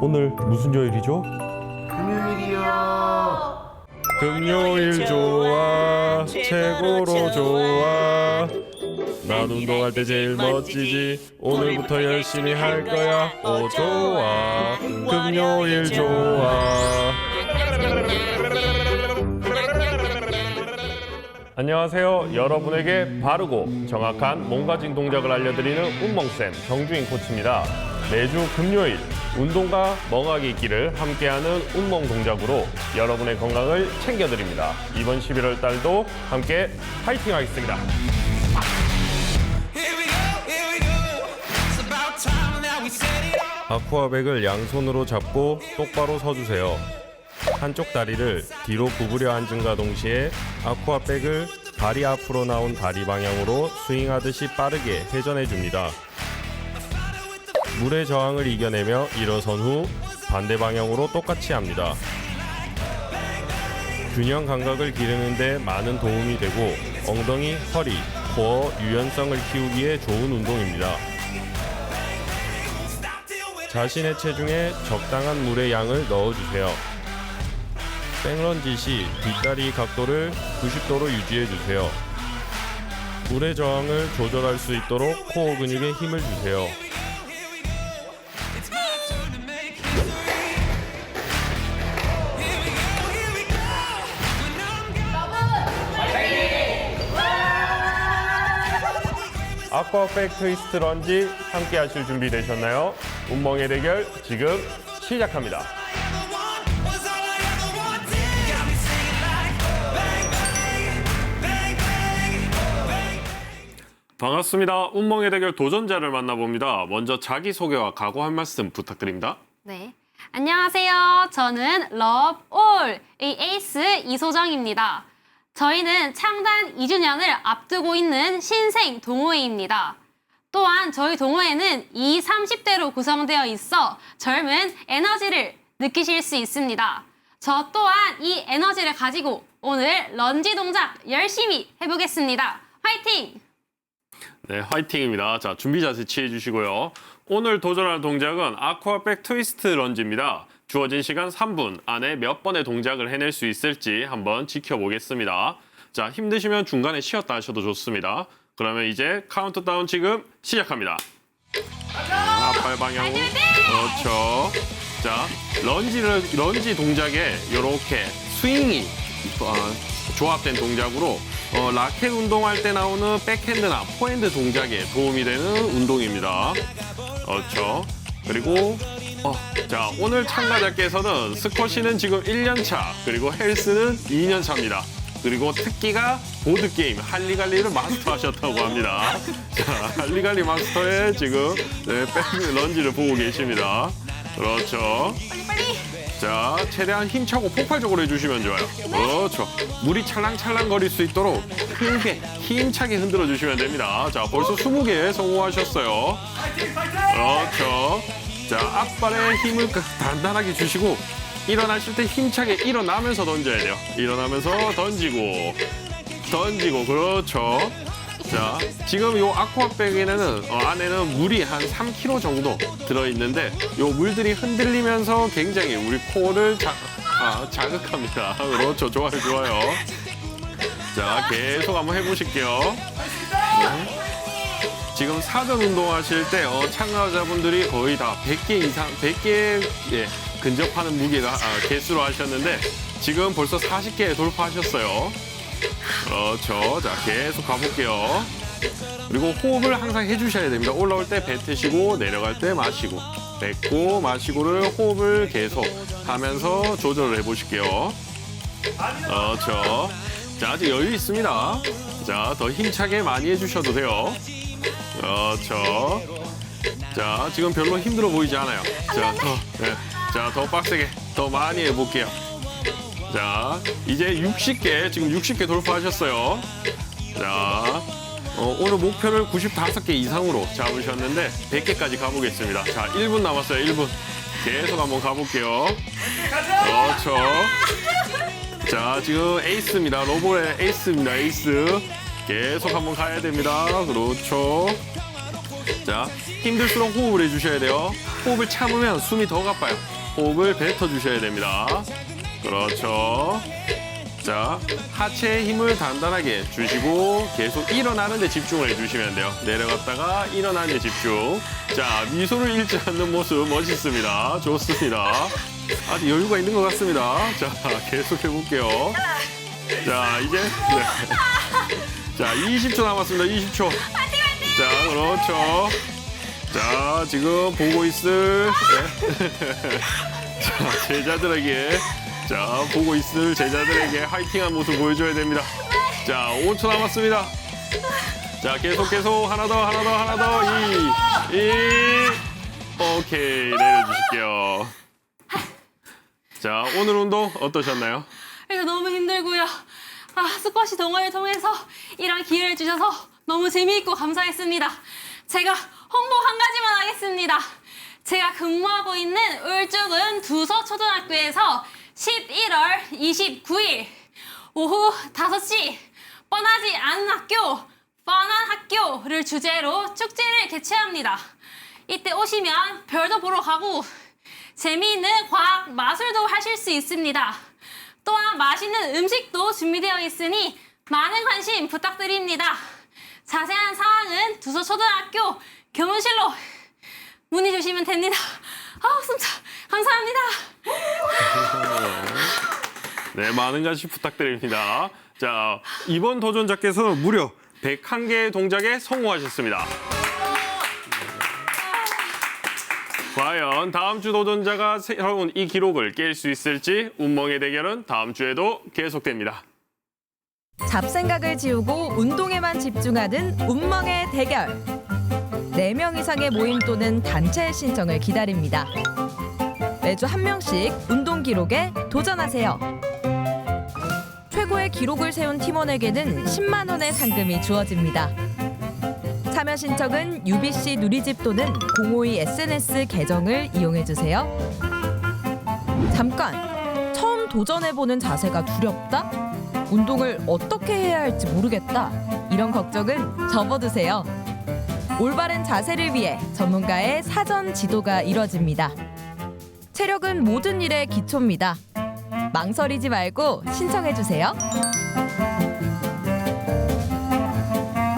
오늘 무슨 요일이죠? 금요일이요. 금요일 좋아 최고로 좋아. 난 운동할 때 제일 멋지지. 오늘부터 열심히 할 거야. 오 좋아. 금요일 좋아 안녕하세요. 여러분에게 바르고 정확한 몸가짐 동작을 알려드리는 운멍쌤 정주인 코치입니다. 매주 금요일 운동과 멍하게 있기를 함께하는 운멍 동작으로 여러분의 건강을 챙겨드립니다. 이번 11월 달도 함께 파이팅 하겠습니다. 아쿠아백을 양손으로 잡고 똑바로 서주세요. 한쪽 다리를 뒤로 구부려 앉음과 동시에 아쿠아백을 다리 앞으로 나온 다리 방향으로 스윙하듯이 빠르게 회전해 줍니다. 물의 저항을 이겨내며 일어선 후 반대 방향으로 똑같이 합니다. 균형 감각을 기르는데 많은 도움이 되고 엉덩이, 허리, 코어 유연성을 키우기에 좋은 운동입니다. 자신의 체중에 적당한 물의 양을 넣어주세요. 백런지 시 뒷다리 각도를 90도로 유지해 주세요. 물의 저항을 조절할 수 있도록 코어 근육에 힘을 주세요. 아쿠아백 트위스트 런지 함께 하실 준비 되셨나요? 운멍의 대결 지금 시작합니다. 반갑습니다. 운멍의 대결 도전자를 만나봅니다. 먼저 자기소개와 각오 한 말씀 부탁드립니다. 네. 안녕하세요. 저는 러브올 의 에이스 이소정입니다. 저희는 창단 2주년을 앞두고 있는 신생 동호회입니다. 또한 저희 동호회는 20, 30대로 구성되어 있어 젊은 에너지를 느끼실 수 있습니다. 저 또한 이 에너지를 가지고 오늘 런지 동작 열심히 해보겠습니다. 화이팅! 네, 화이팅입니다. 자, 준비 자세 취해 주시고요. 오늘 도전할 동작은 아쿠아백 트위스트 런지입니다. 주어진 시간 3분 안에 몇 번의 동작을 해낼 수 있을지 한번 지켜보겠습니다. 자, 힘드시면 중간에 쉬었다 하셔도 좋습니다. 그러면 이제 카운트다운 지금 시작합니다. 자, 앞발 방향으로. 그렇죠. 자, 런지를, 런지 동작에 이렇게 스윙이 어, 조합된 동작으로 어, 라켓 운동할 때 나오는 백핸드나 포핸드 동작에 도움이 되는 운동입니다. 그렇죠. 그리고 어, 자 오늘 참가자께서는 스쿼시는 지금 1년 차 그리고 헬스는 2년 차입니다. 그리고 특기가 보드 게임 할리갈리를 마스터하셨다고 합니다. 자 할리갈리 마스터의 지금 네, 백 런지를 보고 계십니다. 그렇죠. 자, 최대한 힘차고 폭발적으로 해주시면 좋아요. 그렇죠. 물이 찰랑찰랑 거릴 수 있도록 크게 힘차게 흔들어 주시면 됩니다. 자, 벌써 20개 성공하셨어요. 그렇죠. 자, 앞발에 힘을 그 단단하게 주시고 일어나실 때 힘차게 일어나면서 던져야 돼요. 일어나면서 던지고 던지고 그렇죠. 자, 지금 요 아쿠아백에는 어, 안에는 물이 한 3kg 정도 들어 있는데 요 물들이 흔들리면서 굉장히 우리 코를 자, 아, 자극합니다. 그렇죠, 좋아요, 좋아요. 자, 계속 한번 해보실게요. 네. 지금 사전 운동하실 때 어, 참가자분들이 거의 다 100개 이상, 100개 예, 근접하는 무게가 아, 개수로 하셨는데 지금 벌써 40개 돌파하셨어요. 그렇죠. 자, 계속 가볼게요. 그리고 호흡을 항상 해주셔야 됩니다. 올라올 때 뱉으시고 내려갈 때 마시고 뱉고 마시고를 호흡을 계속 하면서 조절을 해보실게요. 그렇죠. 자, 아직 여유 있습니다. 자, 더 힘차게 많이 해주셔도 돼요. 그렇죠. 자, 지금 별로 힘들어 보이지 않아요. 자, 더, 네. 자, 더 빡세게, 더 많이 해볼게요. 자, 이제 60개, 지금 60개 돌파하셨어요. 자, 어, 오늘 목표를 95개 이상으로 잡으셨는데 100개까지 가보겠습니다. 자, 1분 남았어요, 1분. 계속 한번 가볼게요. 그렇죠. 자, 지금 에이스입니다. 로봇의 에이스입니다, 에이스. 계속 한번 가야 됩니다. 그렇죠. 자, 힘들수록 호흡을 해주셔야 돼요. 호흡을 참으면 숨이 더 가빠요. 호흡을 뱉어 주셔야 됩니다. 그렇죠. 자, 하체의 힘을 단단하게 주시고 계속 일어나는 데 집중을 해주시면 돼요. 내려갔다가 일어나는 데 집중. 자, 미소를 잃지 않는 모습 멋있습니다. 좋습니다. 아주 여유가 있는 것 같습니다. 자, 계속 해볼게요. 자, 이제. 네. 자, 20초 남았습니다. 20초. 자, 그렇죠. 자, 지금 보고 있을. 네. 자, 제자들에게. 자, 보고 있을 제자들에게 화이팅한 모습 보여줘야 됩니다. 자, 5초 남았습니다. 자, 계속, 계속. 하나 더, 하나 더, 하나 더. 2, 1. 오케이. 내려주실게요. 자, 오늘 운동 어떠셨나요? 그래서 너무 힘들고요. 아, 스쿼시 동호회를 통해서 이런 기회를 주셔서 너무 재미있고 감사했습니다. 제가 홍보 한 가지만 하겠습니다. 제가 근무하고 있는 울주군 두서초등학교에서 11월 29일 오후 5시 뻔하지 않은 학교, 뻔한 학교를 주제로 축제를 개최합니다. 이때 오시면 별도 보러 가고 재미있는 과학 마술도 하실 수 있습니다. 또한 맛있는 음식도 준비되어 있으니 많은 관심 부탁드립니다. 자세한 사항은 두서초등학교 교문실로 문의 주시면 됩니다. 아우 숨차 감사합니다. 네, 많은 관심 부탁드립니다. 자, 이번 도전자께서 무려 101개의 동작에 성공하셨습니다. 과연 다음 주 도전자가 새로운 이 기록을 깰 수 있을지 운멍의 대결은 다음 주에도 계속됩니다. 잡생각을 지우고 운동에만 집중하는 운멍의 대결. 4명 이상의 모임 또는 단체 신청을 기다립니다. 매주 한 명씩 운동 기록에 도전하세요. 최고의 기록을 세운 팀원에게는 10만 원의 상금이 주어집니다. 참여 신청은 UBC 누리집 또는 052 SNS 계정을 이용해 주세요. 잠깐. 처음 도전해 보는 자세가 두렵다? 운동을 어떻게 해야 할지 모르겠다. 이런 걱정은 접어두세요. 올바른 자세를 위해 전문가의 사전 지도가 이뤄집니다. 체력은 모든 일의 기초입니다. 망설이지 말고 신청해 주세요.